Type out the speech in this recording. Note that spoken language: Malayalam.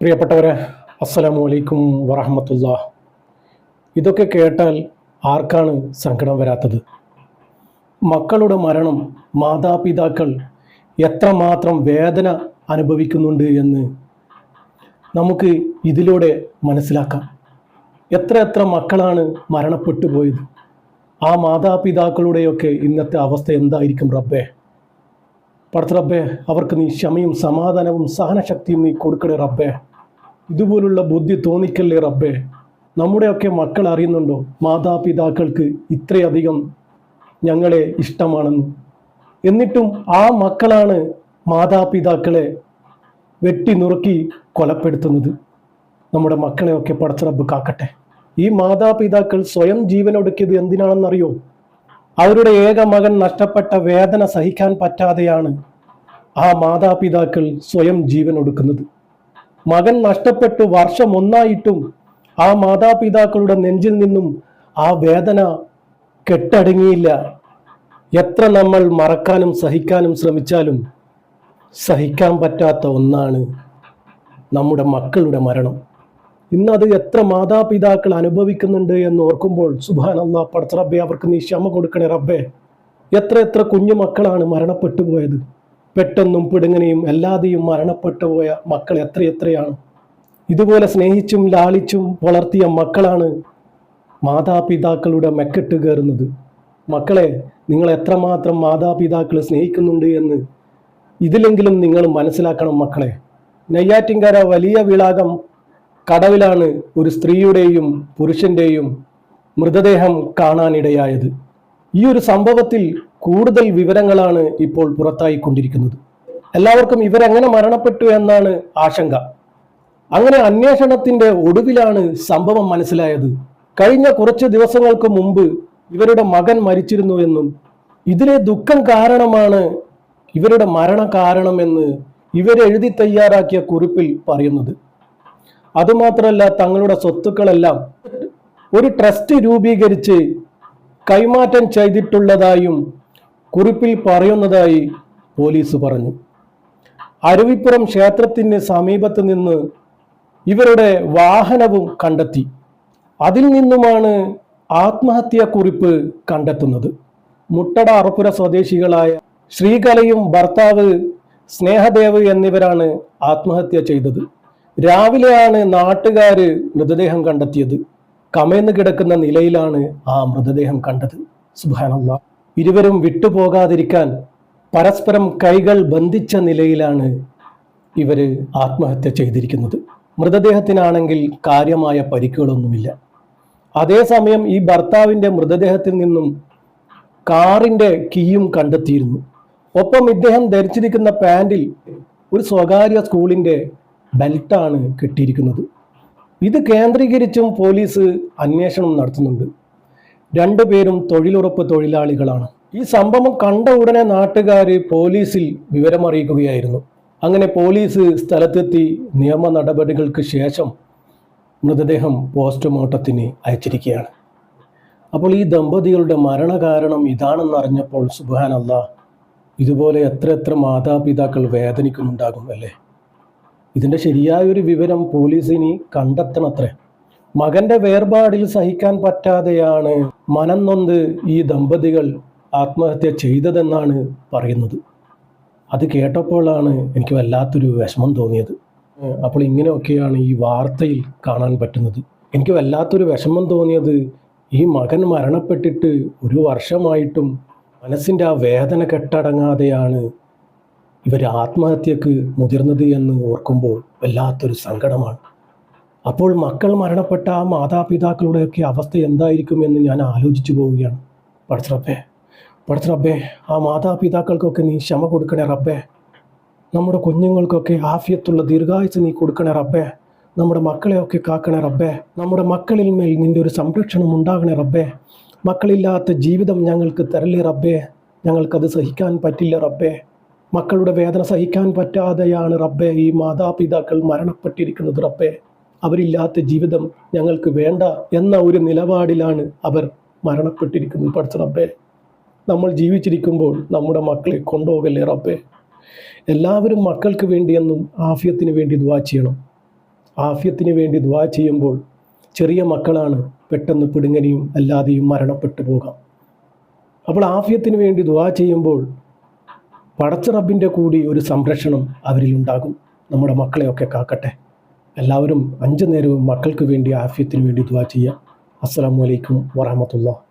പ്രിയപ്പെട്ടവരെ അസ്സലാമു അലൈക്കും വറഹമത്തുള്ള ഇതൊക്കെ കേട്ടാൽ ആർക്കാണ് സങ്കടം വരാത്തത്? മക്കളുടെ മരണം മാതാപിതാക്കൾ എത്രമാത്രം വേദന അനുഭവിക്കുന്നുണ്ട് എന്ന് നമുക്ക് ഇതിലൂടെ മനസ്സിലാക്കാം. എത്ര എത്ര മക്കളാണ് മരണപ്പെട്ടു പോയത് ആ മാതാപിതാക്കളുടെയൊക്കെ ഇന്നത്തെ അവസ്ഥ എന്തായിരിക്കും റബ്ബേ? പടത്ത റബ്ബേ അവർക്ക് നീ ക്ഷമയും സമാധാനവും സഹനശക്തിയും നീ കൊടുക്കണേ റബ്ബേ. ഇതുപോലുള്ള ബുദ്ധി തോന്നിക്കല്ലേ റബ്ബേ? നമ്മുടെയൊക്കെ മക്കൾ അറിയുന്നുണ്ടോ? മാതാപിതാക്കൾക്ക് ഇത്രയധികം ഞങ്ങളെ ഇഷ്ടമാണെന്ന്. എന്നിട്ടും ആ മക്കളാണ് മാതാപിതാക്കളെ വെട്ടി നുറുക്കി കൊലപ്പെടുത്തുന്നത്. നമ്മുടെ മക്കളെയൊക്കെ പടച്ച റബ്ബ് കാക്കട്ടെ. ഈ മാതാപിതാക്കൾ സ്വയം ജീവനൊടുക്കിയത് എന്തിനാണെന്നറിയോ? അവരുടെ ഏക മകൻ നഷ്ടപ്പെട്ട വേദന സഹിക്കാൻ പറ്റാതെയാണ് ആ മാതാപിതാക്കൾ സ്വയം ജീവൻ ഒടുക്കുന്നത്. മകൻ നഷ്ടപ്പെട്ടു വർഷം ഒന്നായിട്ടും ആ മാതാപിതാക്കളുടെ നെഞ്ചിൽ നിന്നും ആ വേദന കെട്ടടങ്ങിയില്ല. എത്ര നമ്മൾ മറക്കാനും സഹിക്കാനും ശ്രമിച്ചാലും സഹിക്കാൻ പറ്റാത്ത ഒന്നാണ് നമ്മുടെ മക്കളുടെ മരണം. ഇന്ന് അത് എത്ര മാതാപിതാക്കൾ അനുഭവിക്കുന്നുണ്ട് എന്ന് ഓർക്കുമ്പോൾ അള്ളാ പടച്ച റബ്ബെ അവർക്ക് നീ ക്ഷമ കൊടുക്കണേ റബ്ബെ. എത്ര എത്ര കുഞ്ഞു മക്കളാണ് മരണപ്പെട്ടു പോയത്. പെട്ടെന്നും പിടുങ്ങനെയും എല്ലാതെയും മരണപ്പെട്ടു പോയ മക്കൾ എത്രയെത്രയാണ് ഇതുപോലെ സ്നേഹിച്ചും ലാളിച്ചും വളർത്തിയ മക്കളാണ് മാതാപിതാക്കളുടെ മെക്കെട്ട് കയറുന്നത്. മക്കളെ നിങ്ങൾ എത്രമാത്രം മാതാപിതാക്കളെ സ്നേഹിക്കുന്നുണ്ട് എന്ന് ഇതിലെങ്കിലും നിങ്ങൾ മനസ്സിലാക്കണം മക്കളെ. നെയ്യാറ്റിൻകര വലിയ വിളാകം കടവിലാണ് ഒരു സ്ത്രീയുടെയും പുരുഷന്റെയും മൃതദേഹം കാണാനിടയായത്. ഈ ഒരു സംഭവത്തിൽ കൂടുതൽ വിവരങ്ങളാണ് ഇപ്പോൾ പുറത്തായിക്കൊണ്ടിരിക്കുന്നത്. എല്ലാവർക്കും ഇവരെങ്ങനെ മരണപ്പെട്ടു എന്നാണ് ആശങ്ക. അങ്ങനെ അന്വേഷണത്തിന്റെ ഒടുവിലാണ് സംഭവം മനസ്സിലായത്. കഴിഞ്ഞ കുറച്ച് ദിവസങ്ങൾക്ക് മുമ്പ് ഇവരുടെ മകൻ മരിച്ചിരുന്നു എന്നും ഇതിലെ ദുഃഖം കാരണമാണ് ഇവരുടെ മരണ കാരണമെന്ന് ഇവരെഴുതി തയ്യാറാക്കിയ കുറിപ്പിൽ പറയുന്നത്. അതുമാത്രമല്ല തങ്ങളുടെ സ്വത്തുക്കളെല്ലാം ഒരു ട്രസ്റ്റ് രൂപീകരിച്ച് കൈമാറ്റം ചെയ്തിട്ടുള്ളതായും കുറിപ്പിൽ പറയുന്നതായി പോലീസ് പറഞ്ഞു. അരുവിപ്പുറം ക്ഷേത്രത്തിന് സമീപത്ത് നിന്ന് ഇവരുടെ വാഹനവും കണ്ടെത്തി. അതിൽ നിന്നുമാണ് ആത്മഹത്യാ കുറിപ്പ് കണ്ടെത്തുന്നത്. മുട്ടട അറപ്പുര സ്വദേശികളായ ശ്രീകലയും ഭർത്താവ് സ്നേഹദേവ് എന്നിവരാണ് ആത്മഹത്യ ചെയ്തത്. രാവിലെയാണ് നാട്ടുകാർ മൃതദേഹം കണ്ടെത്തിയത്. കമേന്ന് കിടക്കുന്ന നിലയിലാണ് ആ മൃതദേഹം കണ്ടത്. സുബാനല്ല ഇരുവരും വിട്ടുപോകാതിരിക്കാൻ പരസ്പരം കൈകൾ ബന്ധിച്ച നിലയിലാണ് ഇവർ ആത്മഹത്യ ചെയ്തിരിക്കുന്നത്. മൃതദേഹത്തിനാണെങ്കിൽ കാര്യമായ പരിക്കുകളൊന്നുമില്ല. അതേസമയം ഈ ഭർത്താവിന്റെ മൃതദേഹത്തിൽ നിന്നും കാറിന്റെ കീയും കണ്ടെത്തിയിരുന്നു. ഒപ്പം ഇദ്ദേഹം ധരിച്ചിരിക്കുന്ന പാൻറിൽ ഒരു സ്വകാര്യ സ്കൂളിന്റെ ബെൽറ്റാണ് കെട്ടിയിരിക്കുന്നത്. ഇത് കേന്ദ്രീകരിച്ചും പോലീസ് അന്വേഷണം നടത്തുന്നുണ്ട്. രണ്ടുപേരും തൊഴിലുറപ്പ് തൊഴിലാളികളാണ്. ഈ സംഭവം കണ്ട ഉടനെ നാട്ടുകാർ പോലീസിൽ വിവരമറിയിക്കുകയായിരുന്നു അങ്ങനെ പോലീസ് സ്ഥലത്തെത്തി നിയമ നടപടികൾക്ക് ശേഷം മൃതദേഹം പോസ്റ്റ്മോർട്ടത്തിന് അയച്ചിരിക്കുകയാണ്. അപ്പോൾ ഈ ദമ്പതികളുടെ മരണകാരണം ഇതാണെന്ന് ഇതാണെന്നറിഞ്ഞപ്പോൾ സുബാനല്ല ഇതുപോലെ എത്ര എത്ര മാതാപിതാക്കൾ വേദനിക്കുന്നുണ്ടാകും അല്ലേ? ഇതിന്റെ ശരിയായൊരു വിവരം പോലീസിനി കണ്ടെത്തണത്രേ. മകന്റെ വേർപാടിൽ സഹിക്കാൻ പറ്റാതെയാണ് മനം നൊന്ത് ഈ ദമ്പതികൾ ആത്മഹത്യ ചെയ്തതെന്നാണ് പറയുന്നത്. അത് കേട്ടപ്പോഴാണ് എനിക്ക് വല്ലാത്തൊരു വിഷമം തോന്നിയത്. അപ്പോൾ ഇങ്ങനെയൊക്കെയാണ് ഈ വാർത്തയിൽ കാണാൻ പറ്റുന്നത്. എനിക്ക് വല്ലാത്തൊരു വിഷമം തോന്നിയത് ഈ മകൻ മരണപ്പെട്ടിട്ട് ഒരു വർഷമായിട്ടും മനസ്സിന്റെ ആ വേദന കെട്ടടങ്ങാതെയാണ് ഇവർ ആത്മഹത്യക്ക് മുതിർന്നത് എന്ന് ഓർക്കുമ്പോൾ വല്ലാത്തൊരു സങ്കടമാണ്. അപ്പോൾ മക്കൾ മരണപ്പെട്ട ആ മാതാപിതാക്കളുടെയൊക്കെ അവസ്ഥ എന്തായിരിക്കും എന്ന് ഞാൻ ആലോചിച്ചു പോവുകയാണ്. പഠിച്ച റബ്ബേ പഠിച്ച റബ്ബേ ആ മാതാപിതാക്കൾക്കൊക്കെ നീ ക്ഷമ കൊടുക്കണേ റബ്ബേ. നമ്മുടെ കുഞ്ഞുങ്ങൾക്കൊക്കെ ആഫിയത്തുള്ള ദീർഘായുസ് നീ കൊടുക്കണേ റബ്ബേ. നമ്മുടെ മക്കളെയൊക്കെ കാക്കണേ റബ്ബേ. നമ്മുടെ മക്കളിൽ മേൽ നിന്റെ ഒരു സംരക്ഷണം ഉണ്ടാകണേ റബ്ബേ. മക്കളില്ലാത്ത ജീവിതം ഞങ്ങൾക്ക് തരല്ലേ റബ്ബേ. ഞങ്ങൾക്കത് സഹിക്കാൻ പറ്റില്ല റബ്ബേ. മക്കളുടെ വേദന സഹിക്കാൻ പറ്റാതെയാണ് റബ്ബെ ഈ മാതാപിതാക്കൾ മരണപ്പെട്ടിരിക്കുന്നത് റബ്ബെ. അവരില്ലാത്ത ജീവിതം ഞങ്ങൾക്ക് വേണ്ട എന്ന ഒരു നിലപാടിലാണ് അവർ മരണപ്പെട്ടിരിക്കുന്നത്. പഠിച്ച റബ്ബെ. നമ്മൾ ജീവിച്ചിരിക്കുമ്പോൾ നമ്മുടെ മക്കളെ കൊണ്ടുപോകല്ലേ റബ്ബെ? എല്ലാവരും മക്കൾക്ക് വേണ്ടിയെന്നും ആഫ്യത്തിന് വേണ്ടി ദുവാ ചെയ്യണം. ആഫ്യത്തിന് വേണ്ടി ദുവാ ചെയ്യുമ്പോൾ ചെറിയ മക്കളാണ് പെട്ടെന്ന് പിടുങ്ങനെയും അല്ലാതെയും മരണപ്പെട്ടു പോകാം. അപ്പോൾ ആഫ്യത്തിന് വേണ്ടി ദുവാ ചെയ്യുമ്പോൾ പടച്ച റബ്ബിന്റെ കൂടി ഒരു സംരക്ഷണം അവരിലുണ്ടാകും നമ്മുടെ മക്കളെയൊക്കെ കാക്കട്ടെ. എല്ലാവരും അഞ്ചു നേരവും മക്കൾക്ക് വേണ്ടി ആഫ്യത്തിന് വേണ്ടി ദുവാ ചെയ്യാം അസ്സാം വലൈക്കും വറഹമത്തുള്ള